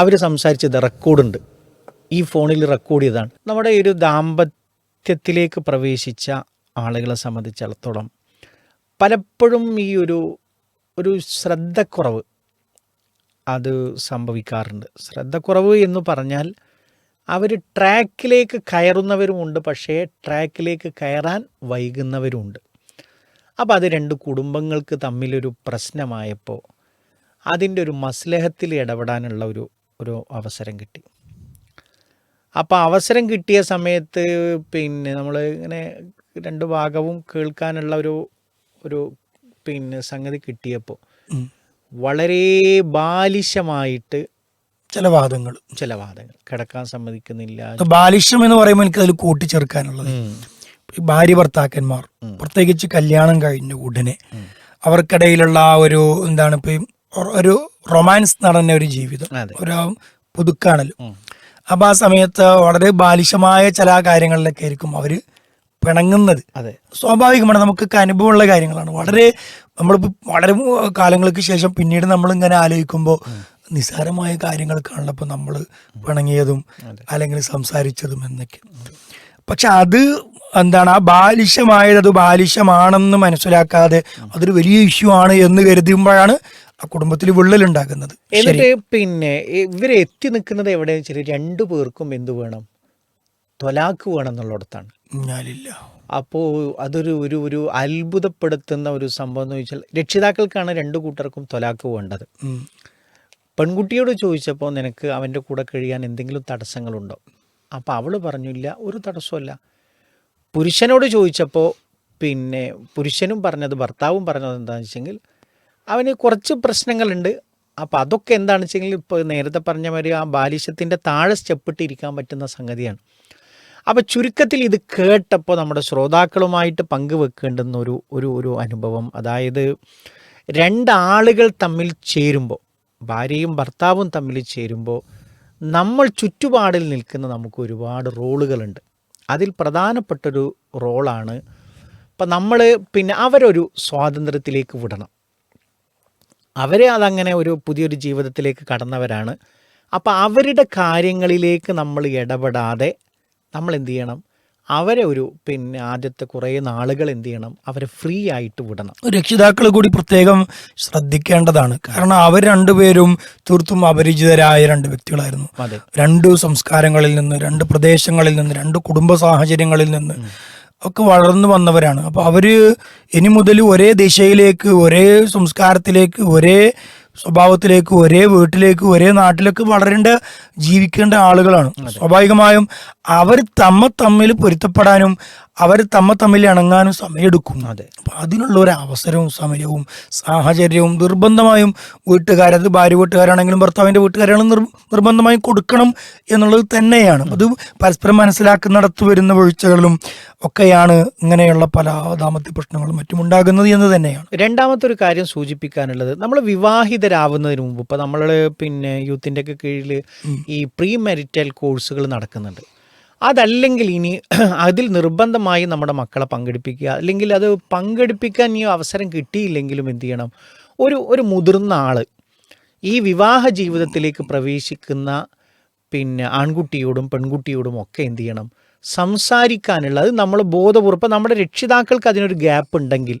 അവർ സംസാരിച്ചത് റെക്കോർഡുണ്ട്. ഈ ഫോണിൽ റെക്കോർഡ് ചെയ്തതാണ്. നമ്മുടെ ഒരു ദാമ്പത്യത്തിലേക്ക് പ്രവേശിച്ച ആളുകളെ സംബന്ധിച്ചിടത്തോളം പലപ്പോഴും ഈ ഒരു ഒരു ശ്രദ്ധക്കുറവ് അത് സംഭവിക്കാറുണ്ട്. ശ്രദ്ധക്കുറവ് എന്ന് പറഞ്ഞാൽ അവർ ട്രാക്കിലേക്ക് കയറുന്നവരുമുണ്ട് പക്ഷേ ട്രാക്കിലേക്ക് കയറാൻ വൈകുന്നവരുമുണ്ട് അപ്പോൾ അത് രണ്ട് കുടുംബങ്ങൾക്ക് തമ്മിലൊരു പ്രശ്നമായപ്പോൾ അതിന്റെ ഒരു മസ്ലഹത്തിൽ ഇടപെടാനുള്ള ഒരു ഒരു അവസരം കിട്ടി. അപ്പോൾ അവസരം കിട്ടിയ സമയത്ത് പിന്നെ നമ്മൾ ഇങ്ങനെ രണ്ട് ഭാഗവും കേൾക്കാനുള്ള ഒരു ഒരു പിന്നെ സംഗതി കിട്ടിയപ്പോൾ വളരെ ബാലിശമായിട്ട് ചില വാദങ്ങൾ ചില വാദങ്ങൾ കിടക്കാൻ സമ്മതിക്കുന്നില്ല. ബാലിഷ്യം എന്ന് പറയുമ്പോൾ എനിക്ക് അതിൽ കൂട്ടിച്ചേർക്കാനുള്ളത്. ഭാര്യ ഭർത്താക്കന്മാർ പ്രത്യേകിച്ച് കല്യാണം കഴിഞ്ഞ ഉടനെ അവർക്കിടയിലുള്ള ആ ഒരു എന്താണ് ഇപ്പൊ ഒരു റൊമാൻസ് നടന്ന ഒരു ജീവിതം. ഒരു പുതുക്കാണല്ലോ. അപ്പൊ ആ സമയത്ത് വളരെ ബാലിശമായ ചില കാര്യങ്ങളിലൊക്കെ ആയിരിക്കും അവർ പിണങ്ങുന്നത്. സ്വാഭാവികമാണ്. നമുക്കൊക്കെ അനുഭവമുള്ള കാര്യങ്ങളാണ്. വളരെ നമ്മളിപ്പോൾ വളരെ കാലങ്ങൾക്ക് ശേഷം പിന്നീട് നമ്മൾ ഇങ്ങനെ ആലോചിക്കുമ്പോൾ നിസ്സാരമായ കാര്യങ്ങൾക്കാണല്ലോ ഇപ്പൊ നമ്മൾ പിണങ്ങിയതും അല്ലെങ്കിൽ സംസാരിച്ചതും എന്നൊക്കെ. പക്ഷെ അത് എന്താണ് ആ ബാലിശമായത് അത് ബാലിശമാണെന്ന് മനസ്സിലാക്കാതെ അതൊരു വലിയ ഇഷ്യൂ ആണ് എന്ന് കരുതുമ്പോഴാണ് ആ കുടുംബത്തിൽ വിള്ളലുണ്ടാക്കുന്നത് എന്നിട്ട് പിന്നെ ഇവരെ എത്തി നിൽക്കുന്നത് എവിടെയെന്ന് വെച്ചാൽ രണ്ടു പേർക്കും എന്ത് വേണം? തൊലാക്ക് വേണം എന്നുള്ളിടത്താണ്. ഞാനില്ല. അപ്പോൾ അതൊരു ഒരു ഒരു അത്ഭുതപ്പെടുത്തുന്ന ഒരു സംഭവം എന്ന് ചോദിച്ചാൽ രക്ഷിതാക്കൾക്കാണ് രണ്ടു കൂട്ടർക്കും തൊലാക്ക് വേണ്ടത്. പെൺകുട്ടിയോട് ചോദിച്ചപ്പോൾ നിനക്ക് അവന്റെ കൂടെ കഴിയാൻ എന്തെങ്കിലും തടസ്സങ്ങളുണ്ടോ? അപ്പോൾ അവൾ പറഞ്ഞില്ല ഒരു തടസ്സമല്ല പുരുഷനോട് ചോദിച്ചപ്പോൾ പിന്നെ പുരുഷനും പറഞ്ഞത് ഭർത്താവും പറഞ്ഞത് എന്താണെന്ന് വെച്ചെങ്കിൽ അവന് കുറച്ച് പ്രശ്നങ്ങളുണ്ട്. അപ്പോൾ അതൊക്കെ എന്താണെന്ന് വെച്ചെങ്കിൽ ഇപ്പോൾ നേരത്തെ പറഞ്ഞ മാതിരി ആ ബാലിശത്തിന്റെ താഴെ സ്റ്റെപ്പിട്ടിരിക്കാൻ പറ്റുന്ന സംഗതിയാണ്. അപ്പോൾ ചുരുക്കത്തിൽ ഇത് കേട്ടപ്പോൾ നമ്മുടെ ശ്രോതാക്കളുമായിട്ട് പങ്കുവെക്കേണ്ടുന്ന ഒരു ഒരു ഒരു അനുഭവം. അതായത് രണ്ടാളുകൾ തമ്മിൽ ചേരുമ്പോൾ ഭാര്യയും ഭർത്താവും തമ്മിൽ ചേരുമ്പോൾ നമ്മൾ ചുറ്റുപാടിൽ നിൽക്കുന്ന നമുക്ക് ഒരുപാട് റോളുകളുണ്ട്. അതിൽ പ്രധാനപ്പെട്ടൊരു റോളാണ്. ഇപ്പം നമ്മൾ പിന്നെ അവരൊരു സ്വാതന്ത്ര്യത്തിലേക്ക് വിടണം. അവരെ അതങ്ങനെ ഒരു പുതിയൊരു ജീവിതത്തിലേക്ക് കടന്നവരാണ്. അപ്പോൾ അവരുടെ കാര്യങ്ങളിലേക്ക് നമ്മൾ ഇടപെടാതെ നമ്മൾ എന്ത് ചെയ്യണം? അവരെ ഒരു പിന്നെ ആദ്യത്തെ കുറേ നാളുകൾ എന്ത് ചെയ്യണം? അവരെ ഫ്രീ ആയിട്ട് വിടണം. രക്ഷിതാക്കൾ കൂടി പ്രത്യേകം ശ്രദ്ധിക്കേണ്ടതാണ്. കാരണം അവർ രണ്ടുപേരും തീർത്തും അപരിചിതരായ രണ്ട് വ്യക്തികളായിരുന്നു. രണ്ട് സംസ്കാരങ്ങളിൽ നിന്ന് രണ്ട് പ്രദേശങ്ങളിൽ നിന്ന് രണ്ട് കുടുംബ സാഹചര്യങ്ങളിൽ നിന്ന് ഒക്കെ വളർന്നു വന്നവരാണ്. അപ്പോൾ അവർ ഇനി മുതൽ ഒരേ ദിശയിലേക്ക് ഒരേ സംസ്കാരത്തിലേക്ക് ഒരേ സ്വഭാവത്തിലേക്ക് ഒരേ വീട്ടിലേക്ക് ഒരേ നാട്ടിലേക്ക് വളരേണ്ട ജീവിക്കേണ്ട ആളുകളാണ്. സ്വാഭാവികമായും അവർ തമ്മ തമ്മിൽ പൊരുത്തപ്പെടാനും അവർ തമ്മ തമ്മിൽ ഇണങ്ങാനും സമയമെടുക്കും അതെ. അപ്പം അതിനുള്ള ഒരു അവസരവും സമയവും സാഹചര്യവും നിർബന്ധമായും വീട്ടുകാരത് ഭാര്യ വീട്ടുകാരാണെങ്കിലും ഭർത്താവിന്റെ വീട്ടുകാരാണെങ്കിലും നിർ നിർബന്ധമായും കൊടുക്കണം എന്നുള്ളത് തന്നെയാണ്. അത് പരസ്പരം മനസ്സിലാക്കുന്നിടത്ത് വരുന്ന വീഴ്ചകളിലും ഒക്കെയാണ് ഇങ്ങനെയുള്ള പല ദാമ്പത്യ പ്രശ്നങ്ങളും മറ്റും ഉണ്ടാകുന്നത് എന്ന് തന്നെയാണ്. രണ്ടാമത്തെ ഒരു കാര്യം സൂചിപ്പിക്കാനുള്ളത്. നമ്മൾ വിവാഹിതരാവുന്നതിന് മുമ്പ് ഇപ്പം നമ്മൾ പിന്നെ യൂത്തിന്റെ ഒക്കെ കീഴിൽ ഈ പ്രീ മെരിറ്റൽ കോഴ്സുകൾ നടക്കുന്നുണ്ട്. അതല്ലെങ്കിൽ ഇനി അതിൽ നിർബന്ധമായി നമ്മുടെ മക്കളെ പങ്കെടുപ്പിക്കുക. അല്ലെങ്കിൽ അത് പങ്കെടുപ്പിക്കാൻ ഈ അവസരം കിട്ടിയില്ലെങ്കിലും എന്ത് ചെയ്യണം? ഒരു ഒരു മുതിർന്ന ആൾ ഈ വിവാഹ ജീവിതത്തിലേക്ക് പ്രവേശിക്കുന്ന പിന്നെ ആൺകുട്ടിയോടും പെൺകുട്ടിയോടും ഒക്കെ എന്ത് ചെയ്യണം? സംസാരിക്കാനുള്ള അത് നമ്മൾ ബോധപൂർവം നമ്മുടെ രക്ഷിതാക്കൾക്ക് അതിനൊരു ഗ്യാപ്പ് ഉണ്ടെങ്കിൽ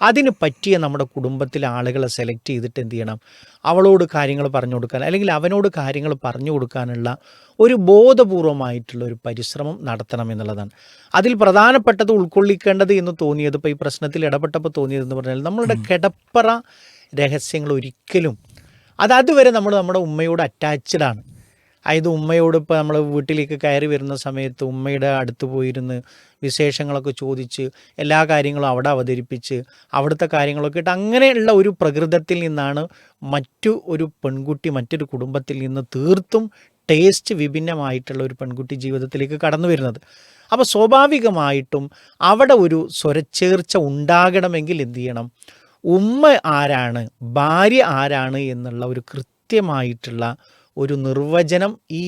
അതിന് പറ്റിയ നമ്മുടെ കുടുംബത്തിലെ ആളുകളെ സെലക്ട് ചെയ്തിട്ട് എന്ത് ചെയ്യണം? അവളോട് കാര്യങ്ങൾ പറഞ്ഞു കൊടുക്കാൻ അല്ലെങ്കിൽ അവനോട് കാര്യങ്ങൾ പറഞ്ഞു കൊടുക്കാനുള്ള ഒരു ബോധപൂർവമായിട്ടുള്ള ഒരു പരിശ്രമം നടത്തണം എന്നുള്ളതാണ്. അതിൽ പ്രധാനപ്പെട്ടത് ഉൾക്കൊള്ളിക്കേണ്ടത് എന്ന് തോന്നിയത് ഇപ്പോൾ ഈ പ്രശ്നത്തിൽ ഇടപെട്ടപ്പോൾ തോന്നിയതെന്ന് പറഞ്ഞാൽ നമ്മളുടെ കിടപ്പറ രഹസ്യങ്ങൾ ഒരിക്കലും അത് അതുവരെ നമ്മൾ നമ്മുടെ ഉമ്മയോട് അറ്റാച്ച്ഡ് അതായത് ഉമ്മയോട് ഇപ്പോൾ നമ്മൾ വീട്ടിലേക്ക് കയറി വരുന്ന സമയത്ത് ഉമ്മയുടെ അടുത്ത് പോയിരുന്ന് വിശേഷങ്ങളൊക്കെ ചോദിച്ച് എല്ലാ കാര്യങ്ങളും അവിടെ അവതരിപ്പിച്ച് അവിടുത്തെ കാര്യങ്ങളൊക്കെ ഇട്ട് അങ്ങനെയുള്ള ഒരു പ്രകൃതത്തിൽ നിന്നാണ് മറ്റു ഒരു പെൺകുട്ടി മറ്റൊരു കുടുംബത്തിൽ നിന്ന് തീർത്തും ടേസ്റ്റ് വിഭിന്നമായിട്ടുള്ള ഒരു പെൺകുട്ടി ജീവിതത്തിലേക്ക് കടന്നു വരുന്നത്. അപ്പോൾ സ്വാഭാവികമായിട്ടും അവിടെ ഒരു സ്വരച്ചേർച്ച ഉണ്ടാകണമെങ്കിൽ എന്ത് ചെയ്യണം? ഉമ്മ ആരാണ്? ഭാര്യ ആരാണ്? എന്നുള്ള ഒരു കൃത്യമായിട്ടുള്ള ഒരു നിർവചനം ഈ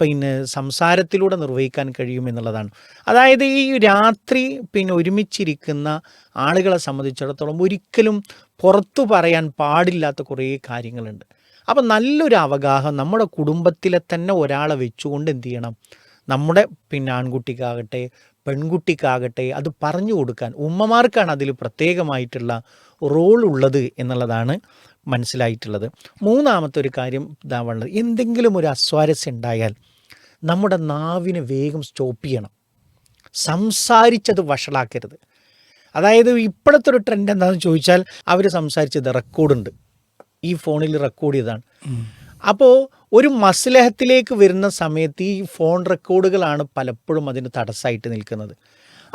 പിന്നെ സംസാരത്തിലൂടെ നിർവഹിക്കാൻ കഴിയുമെന്നുള്ളതാണ് അതായത് ഈ രാത്രി പിന്നെ ഒരുമിച്ചിരിക്കുന്ന ആളുകളെ സംബന്ധിച്ചിടത്തോളം ഒരിക്കലും പുറത്തു പറയാൻ പാടില്ലാത്ത കുറേ കാര്യങ്ങളുണ്ട്. അപ്പം നല്ലൊരു അവഗാഹം നമ്മുടെ കുടുംബത്തിലെ തന്നെ ഒരാളെ വെച്ചുകൊണ്ട് എന്ത് ചെയ്യണം? നമ്മുടെ പിന്നെ ആൺകുട്ടിക്കാകട്ടെ പെൺകുട്ടിക്കാകട്ടെ അത് പറഞ്ഞു കൊടുക്കാൻ ഉമ്മമാർക്കാണ് അതിൽ പ്രത്യേകമായിട്ടുള്ള റോൾ ഉള്ളത് എന്നുള്ളതാണ് മനസ്സിലായിട്ടുള്ളത്. മൂന്നാമത്തെ ഒരു കാര്യം ഇതാ വേണ്ടത് എന്തെങ്കിലും ഒരു അസ്വാരസ്യം ഉണ്ടായാൽ നമ്മുടെ നാവിന് വേഗം സ്റ്റോപ്പ് ചെയ്യണം. സംസാരിച്ചത് വഷളാക്കരുത്. അതായത് ഇപ്പോഴത്തെ ഒരു ട്രെൻഡ് എന്താണെന്ന് ചോദിച്ചാൽ അവർ സംസാരിച്ചത് റെക്കോർഡുണ്ട് ഈ ഫോണിൽ റെക്കോർഡ് ചെയ്താണ് അപ്പോൾ ഒരു മസ്ലഹത്തിലേക്ക് വരുന്ന സമയത്ത് ഈ ഫോൺ റെക്കോർഡുകളാണ് പലപ്പോഴും അതിന് തടസ്സമായിട്ട് നിൽക്കുന്നത്.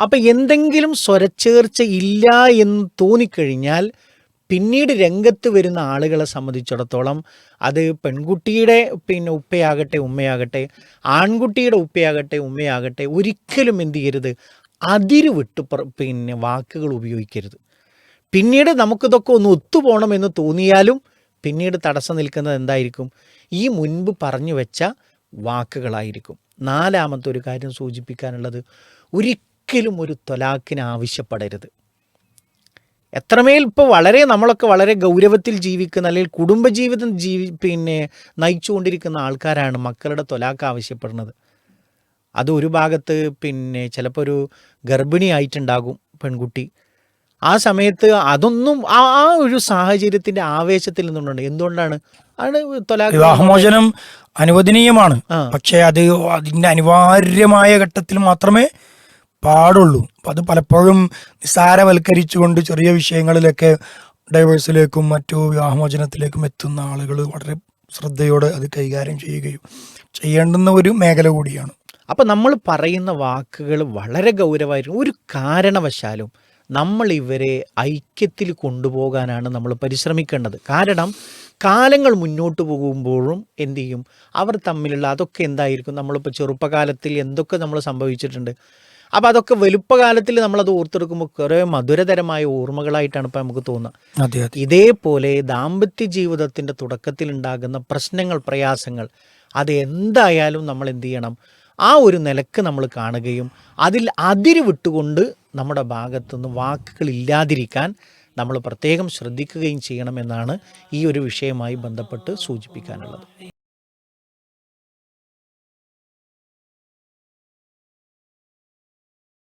അപ്പോൾ എന്തെങ്കിലും സ്വരച്ചേർച്ച ഇല്ല എന്ന് തോന്നിക്കഴിഞ്ഞാൽ പിന്നീട് രംഗത്ത് വരുന്ന ആളുകളെ സംബന്ധിച്ചിടത്തോളം അത് പെൺകുട്ടിയുടെ പിന്നെ ഉപ്പയാകട്ടെ ഉമ്മയാകട്ടെ ആൺകുട്ടിയുടെ ഉപ്പയാകട്ടെ ഉമ്മയാകട്ടെ ഒരിക്കലും എന്ത് ചെയ്യരുത്? അതിര് വിട്ട് പിന്നെ വാക്കുകൾ ഉപയോഗിക്കരുത്. പിന്നീട് നമുക്കിതൊക്കെ ഒന്ന് ഒത്തുപോകണമെന്ന് തോന്നിയാലും പിന്നീട് തടസ്സം നിൽക്കുന്നത് എന്തായിരിക്കും? ഈ മുൻപ് പറഞ്ഞു വെച്ച വാക്കുകളായിരിക്കും. നാലാമത്തെ ഒരു കാര്യം സൂചിപ്പിക്കാനുള്ളത് ഒരിക്കലും ഒരു തൊലാക്കിന് ആവശ്യപ്പെടരുത്. എത്രമേൽ ഇപ്പോൾ വളരെ നമ്മളൊക്കെ വളരെ ഗൗരവത്തിൽ ജീവിക്കുന്ന അല്ലെങ്കിൽ കുടുംബജീവിതം ജീവി പിന്നെ നയിച്ചുകൊണ്ടിരിക്കുന്ന ആൾക്കാരാണ് മക്കളുടെ തൊലാക്ക് ആവശ്യപ്പെടുന്നത്. അത് ഒരു ഭാഗത്ത് പിന്നെ ചിലപ്പോൾ ഒരു ഗർഭിണി ആയിട്ടുണ്ടാകും പെൺകുട്ടി. ആ സമയത്ത് അതൊന്നും ആ ആ ഒരു സാഹചര്യത്തിന്റെ ആവേശത്തിൽ നിന്നുണ്ട്. എന്തുകൊണ്ടാണ്? ആണ് തൊലാക്ക് വിവാഹമോചനം അനുവദനീയമാണ്. പക്ഷേ അത് അതിന്റെ അനിവാര്യമായ ഘട്ടത്തിൽ മാത്രമേ പാടുള്ളൂ. അപ്പം അത് പലപ്പോഴും നിസ്സാരവൽക്കരിച്ചുകൊണ്ട് ചെറിയ വിഷയങ്ങളിലൊക്കെ ഡൈവേഴ്സിലേക്കും മറ്റു വിവാഹമോചനത്തിലേക്കും എത്തുന്ന ആളുകൾ വളരെ ശ്രദ്ധയോടെ അത് കൈകാര്യം ചെയ്യുകയും ചെയ്യേണ്ടുന്ന ഒരു മേഖല കൂടിയാണ്. അപ്പം നമ്മൾ പറയുന്ന വാക്കുകൾ വളരെ ഗൗരവമായിരുന്നു. ഒരു കാരണവശാലും നമ്മൾ ഇവരെ ഐക്യത്തിൽ കൊണ്ടുപോകാനാണ് നമ്മൾ പരിശ്രമിക്കേണ്ടത്. കാരണം കാലങ്ങൾ മുന്നോട്ട് പോകുമ്പോഴും എന്ത് ചെയ്യും? അവർ തമ്മിലുള്ള അതൊക്കെ എന്തായിരിക്കും? നമ്മളിപ്പോൾ ചെറുപ്പകാലത്തിൽ എന്തൊക്കെ നമ്മൾ സംഭവിച്ചിട്ടുണ്ട്? അപ്പോൾ അതൊക്കെ വലുപ്പകാലത്തിൽ നമ്മളത് ഓർത്തെടുക്കുമ്പോൾ കുറേ മധുരതരമായ ഓർമ്മകളായിട്ടാണ് ഇപ്പോൾ നമുക്ക് തോന്നുക. അതെ ഇതേപോലെ ദാമ്പത്യ ജീവിതത്തിന്റെ തുടക്കത്തിൽ ഉണ്ടാകുന്ന പ്രശ്നങ്ങൾ പ്രയാസങ്ങൾ അത് എന്തായാലും നമ്മൾ എന്ത് ചെയ്യണം? ആ ഒരു നിലയ്ക്ക് നമ്മൾ കാണുകയും അതിൽ അതിര് വിട്ടുകൊണ്ട് നമ്മുടെ ഭാഗത്തുനിന്ന് വാക്കുകൾ ഇല്ലാതിരിക്കാൻ നമ്മൾ പ്രത്യേകം ശ്രദ്ധിക്കുകയും ചെയ്യണമെന്നാണ് ഈ ഒരു വിഷയവുമായി ബന്ധപ്പെട്ട് സൂചിപ്പിക്കാനുള്ളത്.